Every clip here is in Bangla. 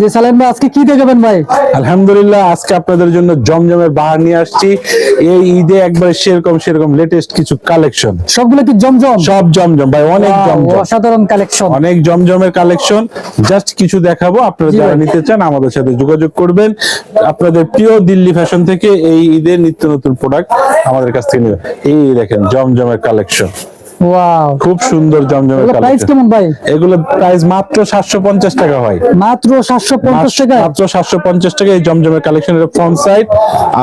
যে সালেম ভাই আজকে কি দেখাবেন ভাই? আলহামদুলিল্লাহ আজকে আপনাদের জন্য জমজমের বাহার নিয়ে আসছি। এই ঈদে একবার সেরকম সেরকম লেটেস্ট কিছু কালেকশন সবগুলো কি জমজম? সব জমজম ভাই অনেক জমজম। অসাধারণ কালেকশন অনেক জমজমের কালেকশন জাস্ট কিছু দেখাবো আপনারা যারা নিতে চান আমাদের সাথে যোগাযোগ করবেন। আপনাদের প্রিয় দিল্লি ফ্যাশন থেকে এই ঈদের নিত্য নতুন প্রোডাক্ট আমাদের কাছ থেকে নেবেন। এই দেখেন জমজমের কালেকশন ওয়াও খুব সুন্দর জমজমে এগুলো প্রাইস কেমন ভাই? এগুলো প্রাইস মাত্র সাতশো পঞ্চাশ টাকা হয়। মাত্র সাতশো পঞ্চাশ টাকা মাত্র সাতশো পঞ্চাশ টাকা এই জমজমের কালেকশনের ফ্রন্ট সাইড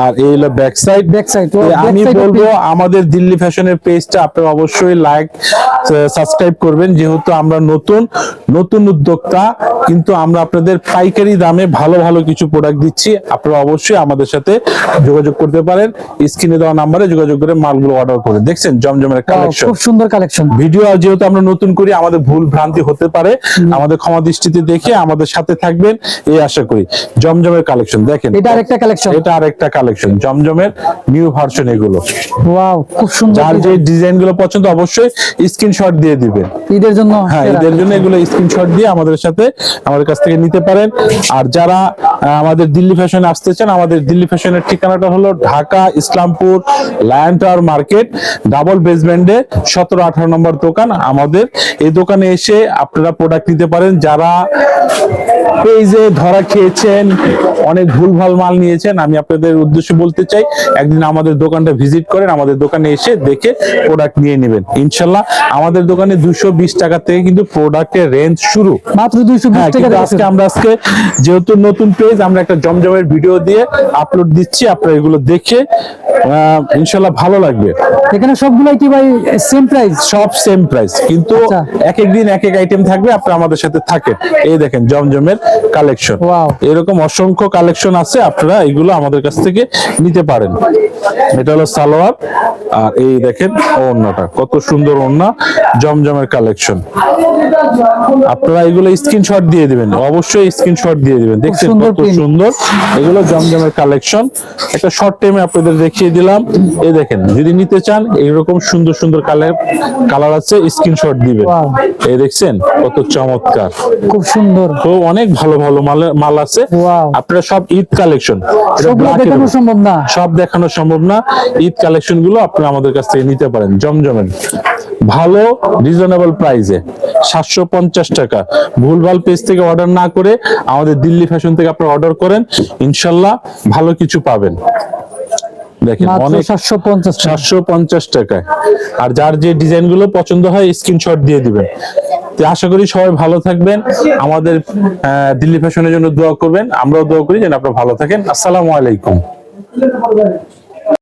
আর এই হলো ব্যাক সাইড ব্যাক সাইড আমি বলব আমাদের দিল্লি ফ্যাশনের পেজটা আপনারা অবশ্যই লাইক সাবস্ক্রাইব করবেন। যেহেতু আমরা নতুন নতুন উদ্যোক্তা কিন্তু আমরা আপনাদের পাইকারি দামে ভালো ভালো কিছু প্রোডাক্ট দিচ্ছি। আপনারা অবশ্যই আমাদের সাথে যোগাযোগ করতে পারেন। স্ক্রিনে দেওয়া নাম্বারে যোগাযোগ করে মালগুলো অর্ডার করে দেখছেন? জমজমের কালেকশন খুব সুন্দর কালেকশন ভিডিও যেহেতু আমরা নতুন করি আমাদের ভুল ভ্রান্তি হতে পারে। আমাদের ক্ষমা দৃষ্টিতে দেখে আমাদের সাথে থাকবেন। এই আশা করি। জমজমের কালেকশন দেখেন। এটা আরেকটা কালেকশন এটা আরেকটা কালেকশন জমজমের নিউ ভার্সন এগুলো। ওয়াও খুব সুন্দর যার যে ডিজাইনগুলো পছন্দ অবশ্যই স্ক্রিনশট দিয়ে দিবেন। ঈদের জন্য হ্যাঁ। এদের জন্য এগুলো স্ক্রিনশট দিয়ে আমাদের সাথে আমাদের কাছ থেকে নিতে পারেন। আর যারা আমাদের দিল্লি ফ্যাশনে আসতে চান আমাদের দিল্লি ফ্যাশনের ঠিকানাটা হলো Dhaka Islampur lion tower market double বেসমেন্টে সতেরো আঠারো নম্বর দোকান আমাদের। এই দোকানে এসে আপনারা প্রোডাক্ট নিতে পারেন। যারা পেজে ধরা খেয়েছেন অনেক ভুলভাল মাল নিয়েছেন আমি আপনাদের উদ্দেশ্যে বলতে চাই একদিন আমাদের দোকানটা ভিজিট করেন আমাদের দোকানে এসে দেখে প্রোডাক্ট নিয়ে নেবেন। ইনশাল্লাহ আমাদের দোকানে দুশো বিশ টাকা থেকে কিন্তু প্রোডাক্টের রেঞ্জ শুরু। মাত্র দুইশো বিশ হ্যাঁ টাকা আজকে আমরা আজকে যেহেতু নতুন পেজ আমরা একটা জমজমের ভিডিও দিয়ে আপলোড দিচ্ছি আপনারা এগুলো দেখে ইনশাল্লাহ ভালো লাগবে। এখানে সবগুলাই কি ভাই সেম প্রাইস সব সেম প্রাইস কিন্তু আচ্ছা। এক এক দিন এক এক আইটেম থাকবে আপনারা আমাদের সাথে থাকেন। এই দেখেন জমজমের কালেকশন এরকম অসংখ্য কালেকশন আছে আপনারা এগুলো আমাদের কাছ থেকে নিতে পারেন। এটা হলো সালোয়ার আর এই দেখেন ওড়নাটা কত সুন্দর ওড়না জমজমের কালেকশন আপনারা এগুলো স্ক্রিনশট দিয়ে দিবেন অবশ্যই স্ক্রিনশট দিয়ে দিবেন। দেখছেন কত সুন্দর এগুলো জমজমের কালেকশন একটা শর্ট টাইমে আপনাদের দেখিয়ে দিলাম। এই দেখেন যদি নিতে চান এইরকম সুন্দর সুন্দর কালার কালার আছে স্ক্রিনশট দিবেন। এই দেখছেন কত চমৎকার। খুব সুন্দর। তো অনেক ভালো ভালো মাল মাল আছে. আপনারা সব ঈদ কালেকশন দেখানো সম্ভব না। সব দেখানো সম্ভব না। ঈদ কালেকশনগুলো আপনারা আমাদের কাছ থেকে নিতে পারেন জমজমের। ভালো রিজনেবল প্রাইসে সাতশো পঞ্চাশ টাকা। ভুলভাল পেজ থেকে অর্ডার না করে আমাদের দিল্লি ফ্যাশন থেকে আপনারা অর্ডার করেন। ইনশাল্লাহ ভালো কিছু পাবেন। দেখেন অনেক সাতশো পঞ্চাশ টাকা। সাতশো পঞ্চাশ টাকায়। আর যার যে ডিজাইনগুলো পছন্দ হয় স্ক্রিনশট দিয়ে দিবেন। তো আশা করি সবাই ভালো থাকবেন। আমাদের দিল্লি ফ্যাশনের জন্য দোয়া করবেন। আমরাও দোয়া করি যেন আপনারা ভালো থাকেন। আসসালামু আলাইকুম।